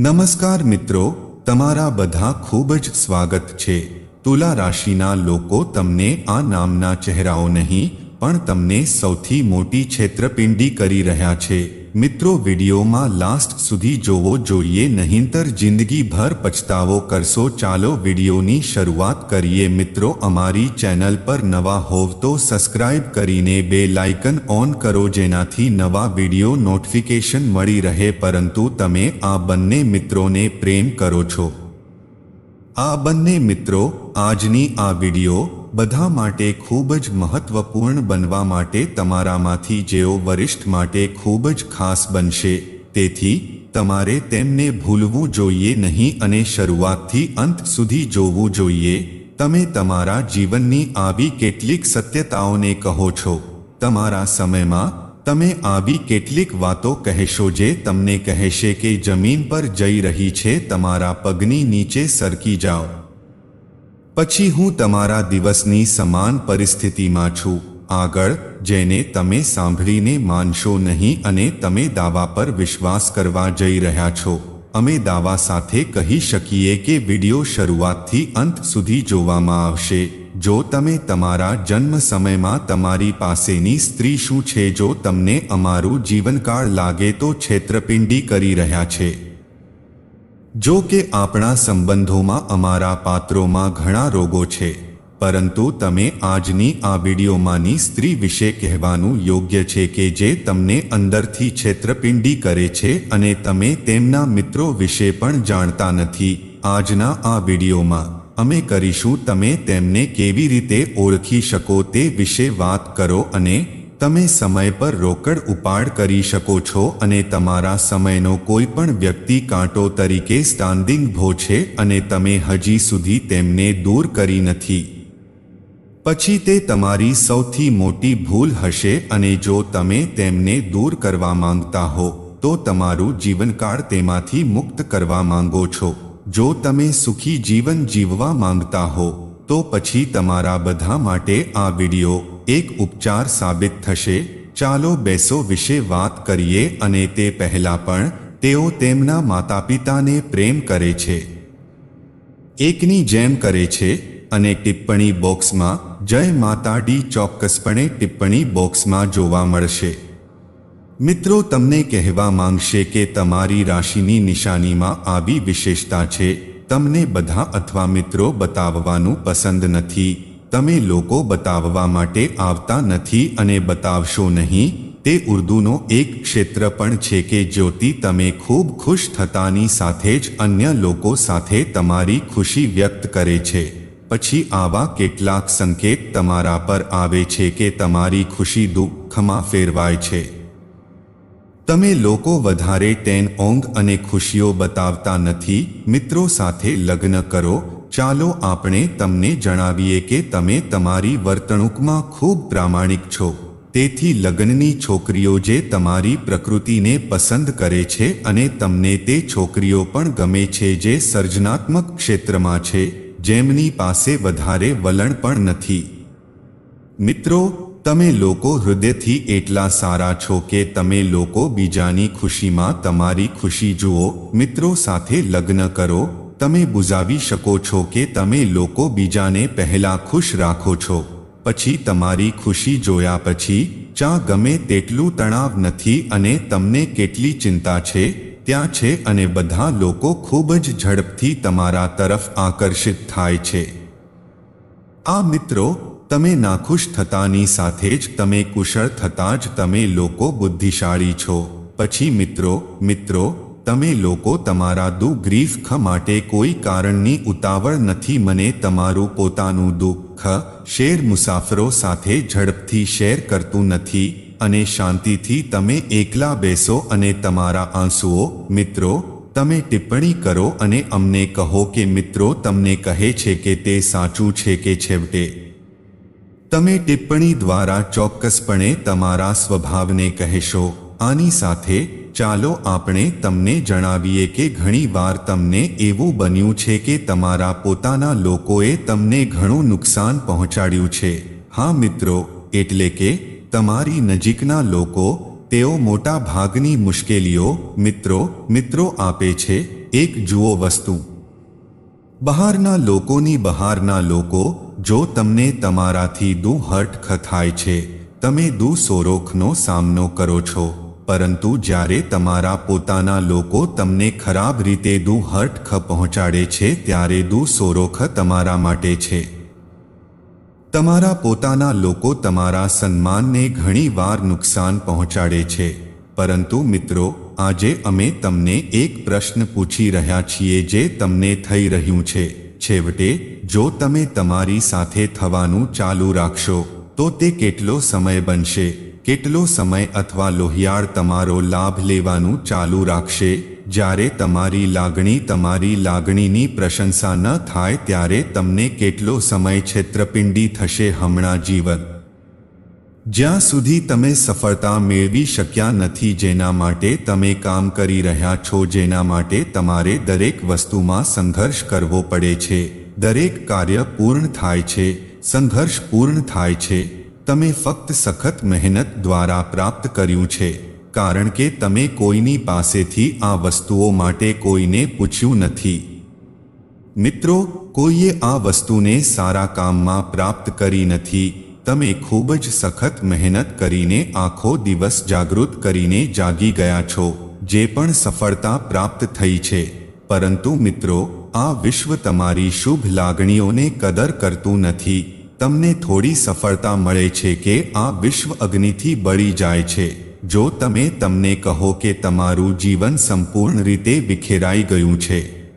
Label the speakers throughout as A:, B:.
A: નમસ્કાર મિત્રો, તમારા બધા ખૂબ જ સ્વાગત છે. તુલા રાશિના લોકો તમને આ નામના ચહેરાઓ નહીં, પણ તમને સૌથી મોટી છેતરપિંડી કરી રહ્યા છે. મિત્રો, વિડીયોમાં લાસ્ટ સુધી જોવો, જોઈએ નહીંતર જિંદગીભર પછતાવો કરશો. ચાલો વિડીયોની શરૂઆત કરીએ. મિત્રો, અમારી ચેનલ પર નવા હોવ તો સબસ્ક્રાઇબ કરીને બે લાઇકન ઓન કરો, જેનાથી નવા વીડિયો નોટિફિકેશન મળી રહે. પરંતુ તમે આ બંને મિત્રોને પ્રેમ કરો છો. આ બંને મિત્રો, આજની આ વિડિયો બધા માટે ખૂબ જ મહત્વપૂર્ણ બનવા માટે તમારામાંથી જેઓ વરિષ્ઠ માટે ખૂબ જ ખાસ બનશે, તેથી તમારે તેમને ભૂલવું જોઈએ નહીં અને શરૂઆતથી અંત સુધી જોવું જોઈએ. તમે તમારા જીવનની આવી કેટલીક સત્યતાઓને કહો છો. તમારા સમયમાં તમે આવી કેટલીક વાતો કહેશો જે તમને કહેશે કે જમીન પર જઈ રહી છે, તમારા પગની નીચે સરકી જાઓ. પછી હું તમારા દિવસની સમાન પરિસ્થિતિમાં છું. આગળ, જેને તમે સાંભળીને માનશો નહીં અને તમે દાવા પર વિશ્વાસ કરવા જઈ રહ્યા છો. અમે દાવા સાથે કહી શકીએ કે વિડિયો શરૂઆતથી અંત સુધી જોવામાં આવશે. જો તમે તમારા જન્મ સમયમાં તમારી પાસેની સ્ત્રી શું છે, જો તમને અમારું જીવનકાળ લાગે તો છેતરપિંડી કરી રહ્યા છે. જો કે આપણા સંબંધોમાં અમારા પાત્રોમાં ઘણા રોગો છે, પરંતુ તમે આજની આ વિડીયોમાંની સ્ત્રી વિશે કહેવાનું યોગ્ય છે કે જે તમને અંદરથી છેતરપિંડી કરે છે અને તમે તેમના મિત્રો વિશે પણ જાણતા નથી. આજના આ વિડીયોમાં અમે કરીશું, તમે તેમને કેવી રીતે ઓળખી શકો તે વિશે વાત કરો અને તમે સમય પર રોકડ ઉપાડ કરી શકો છો અને તમારા સમયનો કોઈ પણ વ્યક્તિ કાંટો તરીકે સ્ટાન્ડિંગ ભો છે અને તમે હજી સુધી તેમને દૂર કરી નથી. પછી તે તમારી સૌથી મોટી ભૂલ હશે અને જો તમે તેમને દૂર કરવા માંગતા હો, તો તમારું જીવનકાળ તેમાંથી મુક્ત કરવા માંગો છો. જો તમે સુખી જીવન જીવવા માંગતા હો, તો પછી તમારા બધા માટે આ વિડિયો એક ઉપચાર સાબિત થશે. ચાલો બેસો વિશે વાત કરીએ અને તે પહેલાં પણ તેઓ તેમના માતા પિતાને પ્રેમ કરે છે. એકની જેમ કરે છે અને ટિપ્પણી બોક્સમાં જય માતા ડી ચોક્કસપણે ટિપ્પણી બોક્સમાં જોવા મળશે. મિત્રો, તમને કહેવા માંગશે કે તમારી રાશિની નિશાનીમાં આવી વિશેષતા છે. તમને બધા અથવા મિત્રો બતાવવાનું પસંદ નથી. તમે લોકો બતાવવા માટે આવતા નથી અને બતાવશો નહીં, તે ઉર્દુનો એક ક્ષેત્ર પણ છે કે જ્યોતિ તમે ખૂબ ખુશ થતાની સાથે જ અન્ય લોકો સાથે તમારી ખુશી વ્યક્ત કરે છે. પછી આવા કેટલાક સંકેત તમારા પર આવે છે કે તમારી ખુશી દુઃખમાં ફેરવાય છે. તમે લોકો વધારે તેન ઓંગ અને ખુશીઓ બતાવતા નથી, મિત્રો સાથે લગ્ન કરો ચાલો આપણે તમને જણાવીએ કે તમે તમારી વર્તણૂકમાં ખૂબ પ્રામાણિક છો. તેથી લગ્નની છોકરીઓ જે તમારી પ્રકૃતિને પસંદ કરે છે અને તમને તે છોકરીઓ પણ ગમે છે જે સર્જનાત્મક ક્ષેત્રમાં છે, જેમની પાસે વધારે વલણ પણ નથી. મિત્રો, તમે લોકો હૃદયથી એટલા સારા છો કે તમે લોકો બીજાની ખુશીમાં તમારી ખુશી જુઓ. મિત્રો સાથે લગ્ન કરો તમે બુઝાવી શકો છો કે તમે લોકો બીજાને પહેલા ખુશ રાખો છો, પછી તમારી ખુશી જોયા પછી, ચા ગમે તેટલું તણાવ નથી અને તમને કેટલી ચિંતા છે, ત્યાં છે અને બધા લોકો ખૂબ જ ઝડપથી તમારા તરફ આકર્ષિત થાય છે. આ મિત્રો, તમે નાખુશ થતાની સાથે જ તમે કુશળ થતાં જ તમે લોકો બુદ્ધિશાળી છો. પછી મિત્રો મિત્રો તમે લોકો તમારા દુઃખ માટે કોઈ કારણની ઉતાવળ નથી. મને તમારું પોતાનું દુઃખ, શેર મુસાફરો સાથે ઝડપથી શેર કરતું નથી અને શાંતિથી તમે એકલા બેસો અને તમારા આંસુઓ, મિત્રો, તમે ટિપ્પણી કરો અને અમને કહો કે, મિત્રો, તમને કહે છે કે તે સાચું છે કે છેવટે? તમે ટિપ્પણી દ્વારા ચોક્કસપણે તમારા સ્વભાવને કહેશો. આની સાથે ચાલો આપણે તમને જણાવીએ કે ઘણીવાર તમને એવું બન્યું છે કે તમારા પોતાના લોકોએ તમને ઘણું નુકસાન પહોંચાડ્યું છે. હા મિત્રો, એટલે કે તમારી નજીકના લોકો, તેઓ મોટા ભાગની મુશ્કેલીઓ, મિત્રો મિત્રો આપે છે, એક જુઓ વસ્તુ. બહારના લોકોની બહારના લોકો, જો તમને તમારાથી દુહર્ટ ખથાય છે, તમે દુસોરોખનો સામનો કરો છો. પરંતુ જ્યારે તમારા પોતાના લોકો તમને ખરાબ રીતે દુ હર્ટ ખ પહોંચાડે છે, ત્યારે દુ સોરોખ તમારા માટે છે. તમારા પોતાના લોકો તમારા સન્માનને ઘણીવાર નુકસાન પહોંચાડે છે. પરંતુ મિત્રો, આજે અમે તમને એક પ્રશ્ન પૂછી રહ્યા છીએ જે તમને થઈ રહ્યું છે. છેવટે, જો તમે તમારી સાથે થવાનું ચાલુ રાખશો, તો તે કેટલો સમય બનશે? કેટલો સમય અથવા લોહિયાળ તમારો લાભ લેવાનું ચાલુ રાખશે? જ્યારે તમારી લાગણી તમારી લાગણીની પ્રશંસા ન થાય ત્યારે તમને કેટલો સમય છેતરપિંડી થશે હમણાં જીવન? જ્યાં સુધી તમે સફળતા મેળવી શક્યા નથી જેના માટે તમે કામ કરી રહ્યા છો, જેના માટે તમારે દરેક વસ્તુમાં સંઘર્ષ કરવો પડે છે. દરેક કાર્ય પૂર્ણ થાય છે. સંઘર્ષ પૂર્ણ થાય છે. તમે ફક્ત સખત મહેનત દ્વારા પ્રાપ્ત કર્યું છે, કારણ કે તમે કોઈની પાસેથી આ વસ્તુઓ માટે કોઈને પૂછ્યું નથી. મિત્રો, કોઈએ આ વસ્તુને સારા કામમાં પ્રાપ્ત કરી નથી. તમે ખૂબ જ સખત મહેનત કરીને આખો દિવસ જાગૃત કરીને જાગી ગયા છો, જે પણ સફળતા પ્રાપ્ત થઈ છે. પરંતુ મિત્રો, આ વિશ્વ તમારી શુભ લાગણીઓને કદર કરતું નથી. તમને થોડી સફળતા મળે છે કે આ વિશ્વ અગ્નિથી બળી જાય છે. જો તમે તમને કહો કે તમારું જીવન સંપૂર્ણ રીતે વિખેરાઈ ગયું છે.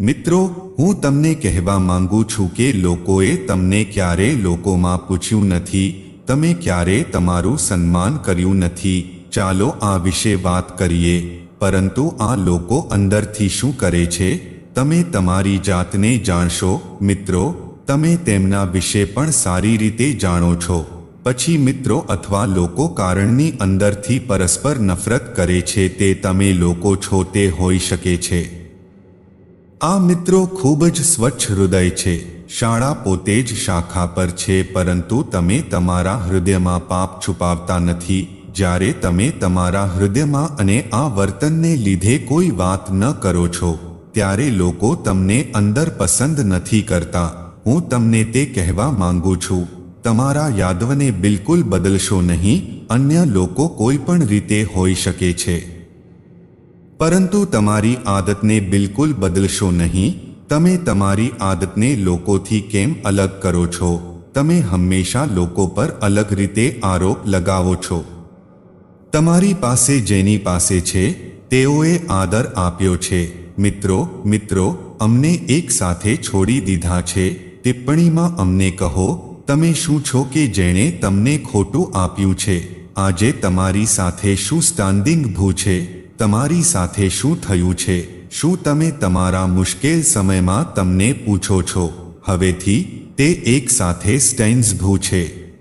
A: મિત્રો, હું તમને કહેવા માંગુ છું કે લોકોએ તમને ક્યારે લોકોમાં પૂછ્યું નથી, તમે ક્યારે તમારું સન્માન કર્યું નથી. ચાલો આ વિશે વાત કરીએ. પરંતુ આ લોકો અંદરથી શું કરે છે? તમે તમારી જાતને જાણશો, મિત્રો તમે તેમના વિશે પણ સારી રીતે જાણો છો. પછી મિત્રો અથવા લોકો કારણની અંદરથી પરસ્પર નફરત કરે છે તે તમે લોકો છો તે હોઈ શકે છે. આ મિત્રો ખૂબ જ સ્વચ્છ હૃદય છે. શાળા પોતે જ શાખા પર છે પરંતુ તમે તમારા હૃદયમાં પાપ છુપાવતા નથી. જ્યારે તમે તમારા હૃદયમાં અને આ વર્તનને લીધે કોઈ વાત ન કરો છો, ત્યારે લોકો તમને અંદર પસંદ નથી કરતા. હું તમને તે કહેવા માંગુ છું. તમારા યાદવને બિલકુલ બદલશો નહીં, અન્ય લોકો કોઈ પણ રીતે હોઈ શકે છે. પરંતુ તમારી આદતને બિલકુલ બદલશો નહીં, તમે તમારી આદતને લોકોથી કેમ અલગ કરો છો? તમે હંમેશા લોકો પર અલગ રીતે આરોપ લગાવો છો. તમારી પાસે જેની પાસે છે, તેઓએ આદર આપ્યો છે. મિત્રો મિત્રો, અમને એક સાથે છોડી દીધા છે. ટિપ્પણીમાં અમને કહો, તમે શું છો કે જેણે તમને ખોટું આપ્યું છે? આજે તમારી સાથે શું સ્ટાન્ડિંગ ભૂ છે? તમારી સાથે શું થયું છે? શું તમે તમારા મુશ્કેલ સમયમાં તમને પૂછો છો? હવેથી, તે એક સાથે સ્ટેન્સ ભૂ છે.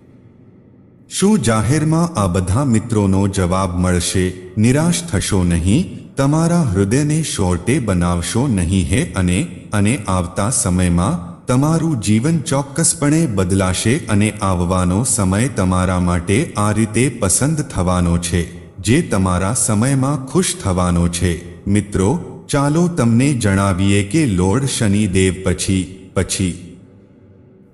A: શું જાહેરમાં આ બધા મિત્રોનો જવાબ મળશે? નિરાશ થશો નહીં, તમારા હૃદયને શોર્ટે બનાવશો નહીં હે અને અને આવતા સમયમાં તમારું જીવન ચોક્કસપણે બદલાશે અને આવવાનો સમય તમારા માટે આ રીતે પસંદ થવાનો છે, જે તમારા સમયમાં ખુશ થવાનો છે. મિત્રો, ચાલો તમને જણાવીએ કે લોર્ડ શનિદેવ પછી પછી.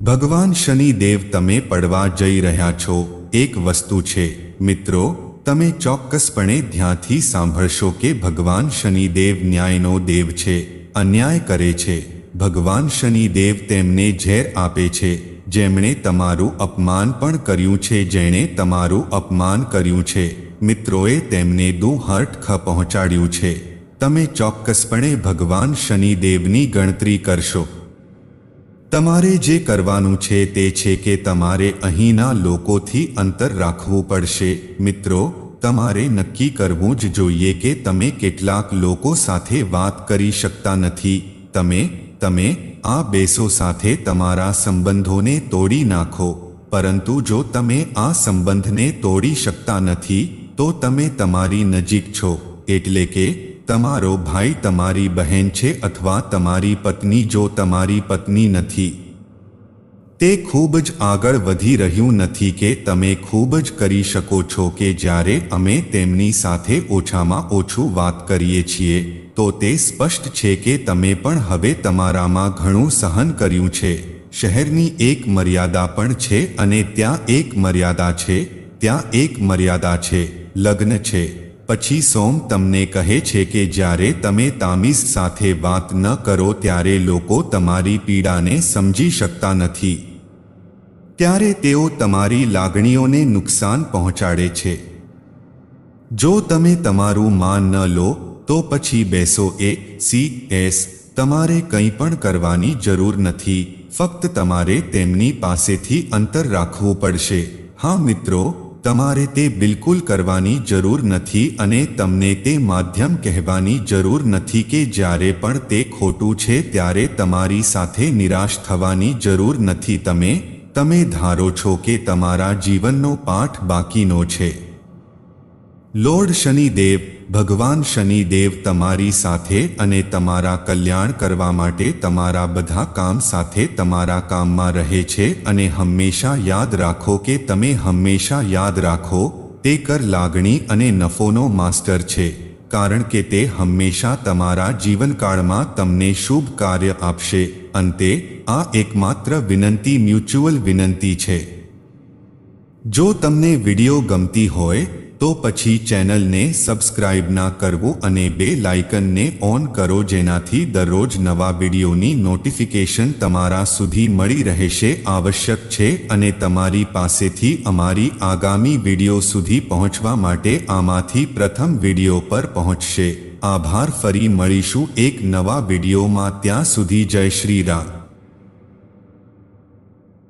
A: ભગવાન શનિદેવ તમે પડવા જઈ રહ્યા છો, એક વસ્તુ છે. મિત્રો, તમે ચોક્કસપણે ધ્યાનથી સાંભળશો કે ભગવાન શનિદેવ ન્યાયનો દેવ છે, અન્યાય કરે છે. ભગવાન શનિદેવ તેમને ઝેર આપે છે. જેમણે તમારું અપમાન પણ કર્યું છે, જેણે તમારું અપમાન કર્યું છે. મિત્રોએ તેમને દુહર્ટ ખ પહોંચાડ્યું છે. તમે ચોક્કસપણે ભગવાન શનિદેવની ગણતરી કરશો. તમારે જે કરવાનું છે તે છે કે તમારે અહીંના લોકોથી અંતર રાખવું પડશે. મિત્રો, તમારે નક્કી કરવું જ જોઈએ કે તમે કેટલાક લોકો સાથે વાત કરી શકતા નથી. તમે તમે આ બેસો સાથે તમારા સંબંધોને તોડી નાખો. પરંતુ જો તમે આ સંબંધને તોડી શકતા નથી, તો તમે તમારી નજીક છો. એટલે કે, તમારો ભાઈ તમારી બહેન છે અથવા તમારી પત્ની જો તમારી પત્ની નથી. તે ખૂબ જ આગળ વધી રહ્યું નથી કે તમે ખૂબ જ કરી શકો છો કે જ્યારે અમે તેમની સાથે ઓછામાં ઓછું વાત કરીએ છીએ. તો તે સ્પષ્ટ છે કે તમે પણ હવે તમારામાં ઘણું સહન કર્યું છે. શહેરની એક મર્યાદા પણ છે અને ત્યાં એક મર્યાદા છે, ત્યાં એક મર્યાદા છે, લગ્ન છે. પછી સોમ તમને કહે છે કે જ્યારે તમે તામીઝ સાથે વાત ન કરો ત્યારે લોકો તમારી પીડાને સમજી શકતા નથી. ત્યારે તેઓ તમારી લાગણીઓને નુકસાન પહોંચાડે છે. જો તમે તમારું માન ન લો તો પછી બેસો એ, સી, એસ, તમારે કંઈ પણ કરવાની જરૂર નથી. ફક્ત તમારે તેમની પાસેથી અંતર રાખવું પડશે. હા, મિત્રો, તમારે તે બિલકુલ કરવાની જરૂર નથી અને તમને તે માધ્યમ કહેવાની જરૂર નથી કે જ્યારે પણ તે ખોટું છે ત્યારે તમારી સાથે નિરાશ થવાની જરૂર નથી. તમે તમે ધારો છો કે તમારા જીવનનો પાઠ બાકીનો છે. લોર્ડ શનિદેવ ભગવાન શનિદેવ તમારી સાથે અને તમારા કલ્યાણ કરવા માટે તમારા બધા કામ સાથે તમારા કામમાં રહે છે અને હંમેશા યાદ રાખો કે તમે હંમેશા યાદ રાખો, તે કર લાગણી અને નફોનો માસ્ટર છે, કારણ કે તે હંમેશા તમારા જીવનકાળમાં તમને શુભ કાર્ય આપશે, અંતે આ એકમાત્ર વિનંતી મ્યુચ્યુઅલ વિનંતી છે. જો તમને વિડિયો ગમતી હોય તો પછી ચેનલને સબસ્ક્રાઇબ ના કરવું અને બે લાઇકનને ઓન કરો જેનાથી દરરોજ નવા વિડીયોની નોટિફિકેશન તમારા સુધી મળી રહેશે, આવશ્યક છે અને તમારી પાસેથી અમારી આગામી વિડિયો સુધી પહોંચવા માટે આમાંથી પ્રથમ વિડિયો પર પહોંચશે. આભાર, ફરી મળીશું એક નવા વિડિયોમાં, ત્યાં સુધી જય શ્રી રામ.